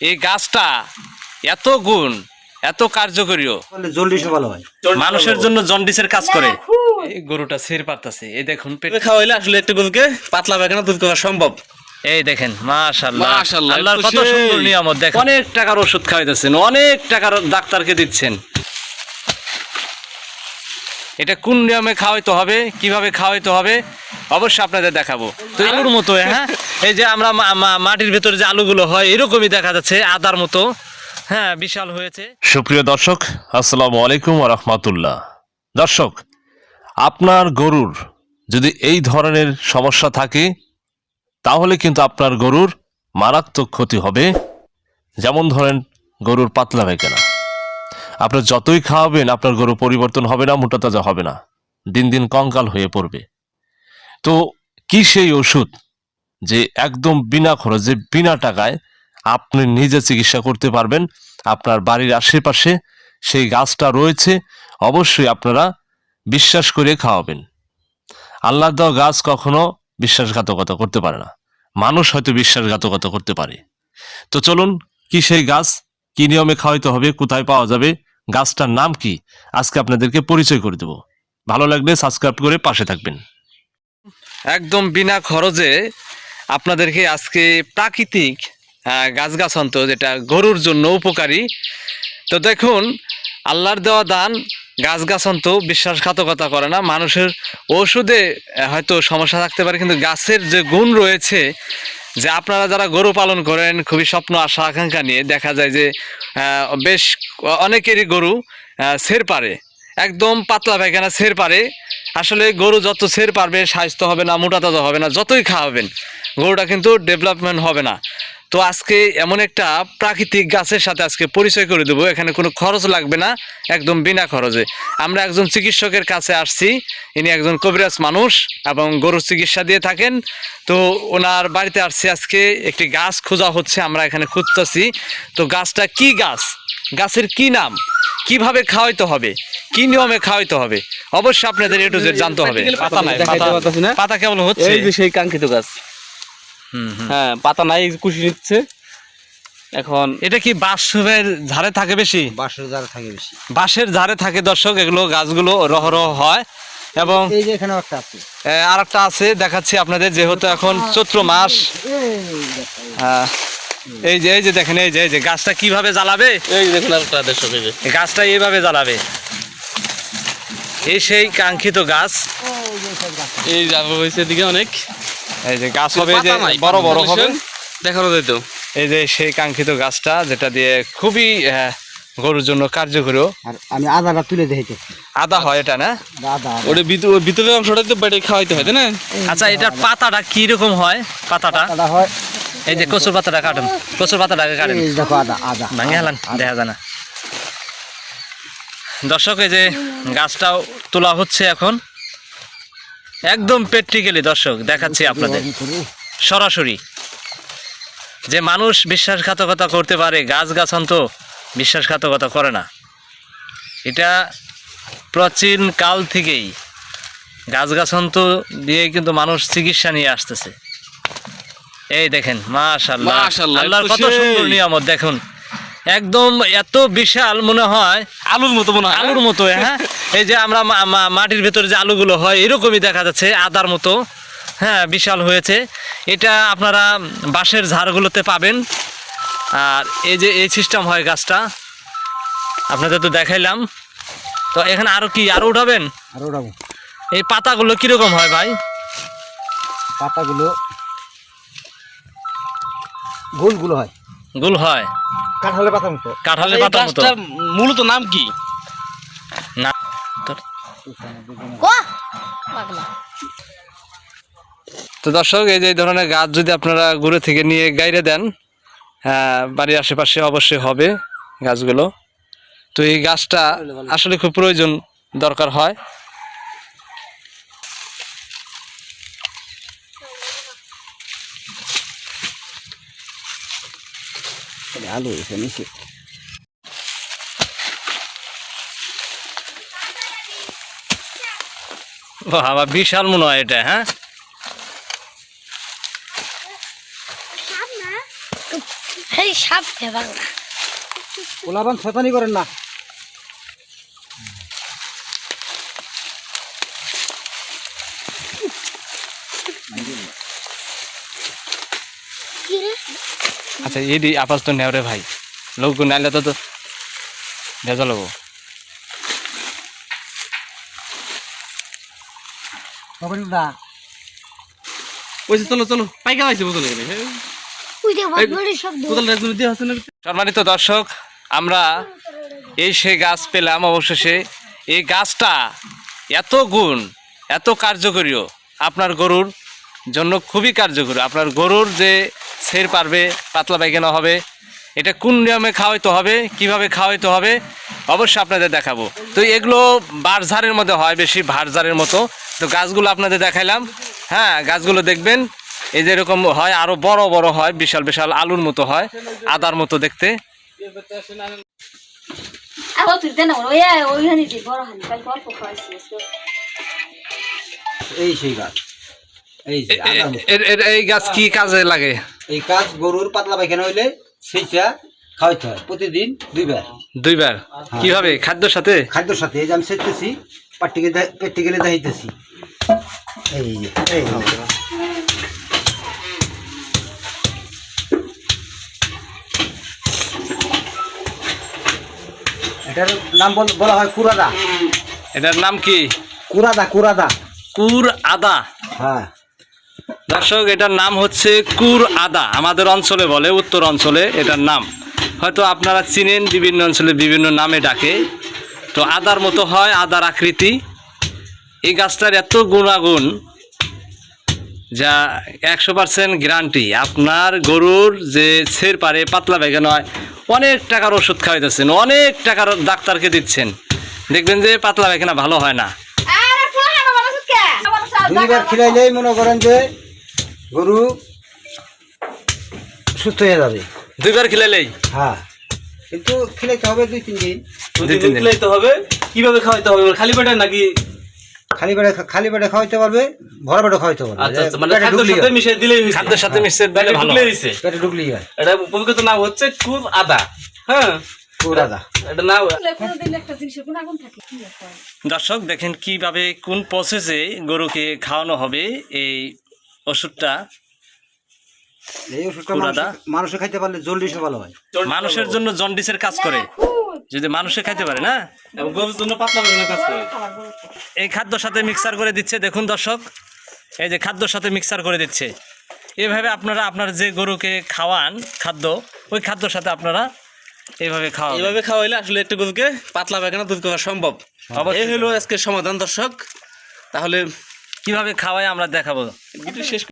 এই গাছটা এত গুণ এত কার্যকরীও। করলে ভালো হয়। মানুষের জন্য জন্ডিসের কাজ করে। এই গরুটা ছেড় পারতাছে। এই দেখুন পেট খাওয়াইলে আসলে একটু গরুকে পাতলা পায়খানা দুধ করা সম্ভব। এই দেখেন মাশাআল্লাহ। মাশাআল্লাহ, আল্লাহর একটু কত সুন্দর নিয়ামত দেখেন। অনেক টাকার ওষুধ খাওয়াইতেছেন অনেক টাকার ডাক্তারকে দিচ্ছেন। এটা কোন নিয়মে খাওয়াইতে হবে, কীভাবে খাওয়াইতে হবে, অবশ্যই আপনাদের দেখাবো। তো আলুর মতো হ্যাঁ? এই যে আমরা মাটির ভেতরে যে আলুগুলো হয়, এরকমই দেখা যাচ্ছে, আদার মতো হ্যাঁ বিশাল হয়েছে। সুপ্রিয় দর্শক, আসসালামু আলাইকুম রহমতুল্লাহ। দর্শক, আপনার গরুর যদি এই ধরনের সমস্যা থাকে, তাহলে কিন্তু আপনার গরুর মারাত্মক ক্ষতি হবে। যেমন ধরেন, গরুর পাতলা পায়খানা আপনার যতই খাওয়াবেন, আপনার গরু পরিবর্তন হবে না মোটা তাজা হবে না। দিন দিন কঙ্কাল হয়ে পড়বে। তো কি সেই ওষুধ যে একদম বিনা খরচে বিনা টাকায় আপনি নিজে চিকিৎসা করতে পারবেন? আপনার বাড়ির আশেপাশে সেই গাছটা রয়েছে, অবশ্যই আপনারা বিশ্বাস করে খাওয়াবেন। আল্লাহ দেওয়া গাছ কখনো বিশ্বাসঘাতকতা করতে পারে না। মানুষ হয়তো বিশ্বাসঘাতকতা করতে পারে। তো চলুন, কি সেই গাছ? কি নিয়মে খাওয়াইতে হবে? কোথায় পাওয়া যাবে? গাছটার নাম কি? আজকে আপনাদেরকে পরিচয় করে দেব। ভালো লাগলে সাবস্ক্রাইব করে পাশে থাকবেন। একদম বিনা খরচে আপনাদেরকে আজকে প্রাকৃতিক আহ, গাছগাছান্ত যেটা গরুর জন্য উপকারী। তো দেখুন আল্লাহর দেওয়া দান গাছগাছান্ত বিশ্বাসঘাতকতা করে না। মানুষের ওষুধে হয়তো সমস্যা থাকতে পারে কিন্তু গাছের যে গুণ রয়েছে যে আপনারা যারা গরু পালন করেন, খুবই স্বপ্ন আশা, আকাঙ্ক্ষা নিয়ে দেখা যায় যে বেশ অনেকেরই গরু সের পারে। একদম পাতলা পায়খানা, সের পারে। আসলে গরু যত সের পারবে, স্বাস্থ্য হবে না, মোটা তাজা হবে না, যতই খাওয়াবেন, গরুটা কিন্তু ডেভেলপমেন্ট হবে না। তো আজকে এমন একটা প্রাকৃতিক গাছের সাথে আজকে পরিচয় করে দেবো। এখানে কোনো খরচ লাগবে না একদম বিনা খরচে। আমরা একজন চিকিৎসকের কাছে আসছি ইনি একজন কবিরাজ মানুষ এবং গরুর চিকিৎসা দিয়ে থাকেন। তো ওনার বাড়িতে আসছি আজকে একটি গাছ খোঁজা হচ্ছে আমরা এখানে খুঁজতেছি। তো গাছটা কি গাছ? গাছের কি নাম? কীভাবে খাওয়াইতে হবে? কি নিয়মে খাওয়াইতে হবে? অবশ্যই আপনাদের এটু জেড জানতে হবে। পাতা নাই কেমন হচ্ছে? এই যে সেই কাঙ্ক্ষিত গাছ। হ্যাঁ পাতা নাই কুশি নিচ্ছে। এখন এটা কি বাঁশের ঝাড়ে থাকে বেশি? বাসের যারা থাকে বেশি। বাঁশের ঝাড়ে থাকে দর্শক এগুলো গাছগুলো রহ রহ হয়। এবং এই যে এখানে একটা আছে। আর একটা আছে দেখাচ্ছি আপনাদের যেহেতু এখন চৈত্র মাস। আহ, এই যে এই যে দেখেন এই যে এই যে গাছটা কীভাবে জ্বালাবে? এই দেখুন আরেকটা দর্শক এই যে। এই গাছটা এইভাবে জ্বালাবে। এই সেই কাঙ্ক্ষিত গাছ। এই যাব হয়েছে এদিকে অনেক। এই যে গাছ হবে এই যে বড় বড় হবে। বলেছেন, দেখানো যেত এই যে সেই কাঙ্ক্ষিত গাছটা যেটা দিয়ে খুবই গরুর জন্য কার্যকরী। আর আমি আদাটা তুলে দেখেছি আদা হয় এটা না? আদা ওটা ভিতর অংশটা তো বেটে খাওয়াইতে হয় না? আচ্ছা এটার পাতাটা কি রকম হয় পাতাটা? হয়। এই যে কচুর পাতাটা কাটেন কচুর পাতাটাকে কাটেন। দেখো আদা আদা ভাঙে হেলান দেখা যায় না। দর্শক এই যে গাছটাও তোলা হচ্ছে এখন। একদম প্র্যাকটিক্যালি দর্শক দেখাচ্ছি আপনাদের। সরাসরি। যে মানুষ বিশ্বাসঘাতকতা করতে পারে গাছ গাছান তো বিশ্বাসঘাতকতা করে না। এটা প্রাচীন কাল থেকেই গাছ গাছান্ত দিয়ে কিন্তু মানুষ চিকিৎসা নিয়ে আসতেছে। এই দেখেন মাশাল্লাহ আল্লাহর কত সুন্দর নিয়ামত দেখুন। একদম এত বিশাল মনে হয় আলুর মতো মনে হয়। আলুর মতো হ্যাঁ? এই যে আমরা মা- মা- মাটির ভেতরে যে আলুগুলো হয় এরকমই দেখা যাচ্ছে আদার মতো। হ্যাঁ বিশাল হয়েছে। এটা আপনারা বাঁশের ঝাড়গুলোতে পাবেন। আর এই যে এই সিস্টেম হয় গাছটা আপনাদের তো দেখাইলাম। তো এখানে আরও কি আরও উঠাবেন? আর ওরাবো এই পাতাগুলো কীরকম হয় ভাই? পাতাগুলো গোলগুলো হয়। গুল হয়। কাঁঠালের পাতা মতো। কাঁঠালের পাতার মতো। মূলত নাম কি? তোর- তো দর্শক এই যে এই ধরনের গাছ যদি আপনারা ঘুরে থেকে নিয়ে গাইরে দেন হ্যাঁ বাড়ির আশেপাশে অবশ্যই হবে গাছগুলো। তো এই গাছটা আসলে খুব প্রয়োজন দরকার হয়। আলু এসে বাবা বিশাল মনে হয় এটা হ্যাঁ? Hey, সাপ ফেবার না ওলাবান শতানি করেন না। আচ্ছা এডি আপাতত নেও রে ভাই। লোক নাইলে তো তো ভেজা লোক চলো চলো পাইকা পাইছে বোতলে সম্মানিত দর্শক আমরা এই সে গাছ পেলাম অবশেষে। এই গাছটা এত গুণ এত কার্যকরীও আপনার গরুর জন্য খুবই কার্যকরী। আপনার গরুর যে সের পারবে পাতলা পায়খানা হবে এটা কোন নিয়মে খাওয়াইতে হবে কীভাবে খাওয়াইতে হবে অবশ্যই আপনাদের দেখাবো। তো এগুলো বারঝাড়ের মধ্যে হয় বেশি ভারঝাড়ের মতো। তো গাছগুলো আপনাদের দেখাইলাম। হ্যাঁ গাছগুলো দেখবেন এই যে এরকম হয় আরও বড় বড় হয় বিশাল বিশাল আলুর মতো হয় আদার মতো দেখতে। এই সেই গাছ। এই গাছ কি কাজে লাগে? এই গাছ গরুর পাতলা পায়খানা হইলে সেইটা খাওয়াইতে হয় প্রতিদিন দুইবার। দুইবার? কীভাবে? খাদ্যর সাথে? খাদ্যর সাথে। এই যে আমি সেচতেছি পাট্টিকে পেটটি গেলে দেখাইতেছি। এই এই এটার নাম বলা হয় কুরাদা। এটার নাম কি? কুরাদা কুরাদা। কুর আদা। হ্যাঁ। দর্শক এটার নাম হচ্ছে কুর আদা। আমাদের অঞ্চলে বলে উত্তর অঞ্চলে এটার নাম। হয়তো আপনারা চিনেন বিভিন্ন অঞ্চলে বিভিন্ন নামে ডাকে। তো আদার মতো হয় আদার আকৃতি। এই গাছটার এত গুণাগুণ যা একশো পার্সেন্ট গ্যারান্টি। আপনার গরুর যে ছের পারে পাতলা বেগান হয় অনেক টাকার ওষুধ খাওয়াইতেছেন অনেক টাকার ডাক্তারকে দিচ্ছেন। দেখবেন যে পাতলা বেগানা ভালো হয় না। দুইবার খিলাইলেই মনে করেন যে গরু সুস্থ হয়ে যাবে। দুইবার খিলাইলেই হ্যাঁ। কিন্তু খিলাইতে হবে দুই তিন দিন। দুই তিন দিন। তো হবে। কীভাবে খাওয়াইতে হবে? খালি পেটে নাকি খালি পেটে খালি পেটে খাওয়াইতে পারবে ভরা পেটে খাওয়াইতে পারবে। আচ্ছা আচ্ছা মানে খাদ্যের সাথে হয়। দিলেই হয়েছে। খাদ্যের সাথে মিশিয়ে দিলে ভালো ঢুকলেই পেটে ঢুকলেই হয়। এটা প্রকৃত নাম হচ্ছে কুর আদা। হ্যাঁ। দর্শক দেখেন কীভাবে কোন প্রসেসে গরুকে খাওয়ানো হবে এই ওষুধটা এই ওষুধটা মানুষে- মানুষে খাইতে পারলে জলদিসে ভালো হয়। মানুষের জন্য জন্ডিসের কাজ করে। যদি মানুষে খাইতে পারে না? জন্য পাতলা কাজ করে। এই খাদ্যর সাথে মিক্সার করে দিচ্ছে দেখুন দর্শক। এই যে খাদ্যর সাথে মিক্সার করে দিচ্ছে। এভাবে আপনারা আপনার যে গরুকে খাওয়ান খাদ্য ওই খাদ্যর সাথে আপনারা এইভাবে খাওয়াবেন। এইভাবে খাওয়াইলে আসলে একটা গরুকে পাতলা পায়খানা দুধ করা সম্ভব। এই হলো আজকে সমাধান দর্শক। তাহলে কীভাবে খাওয়ায় আমরা দেখাবো? শেষ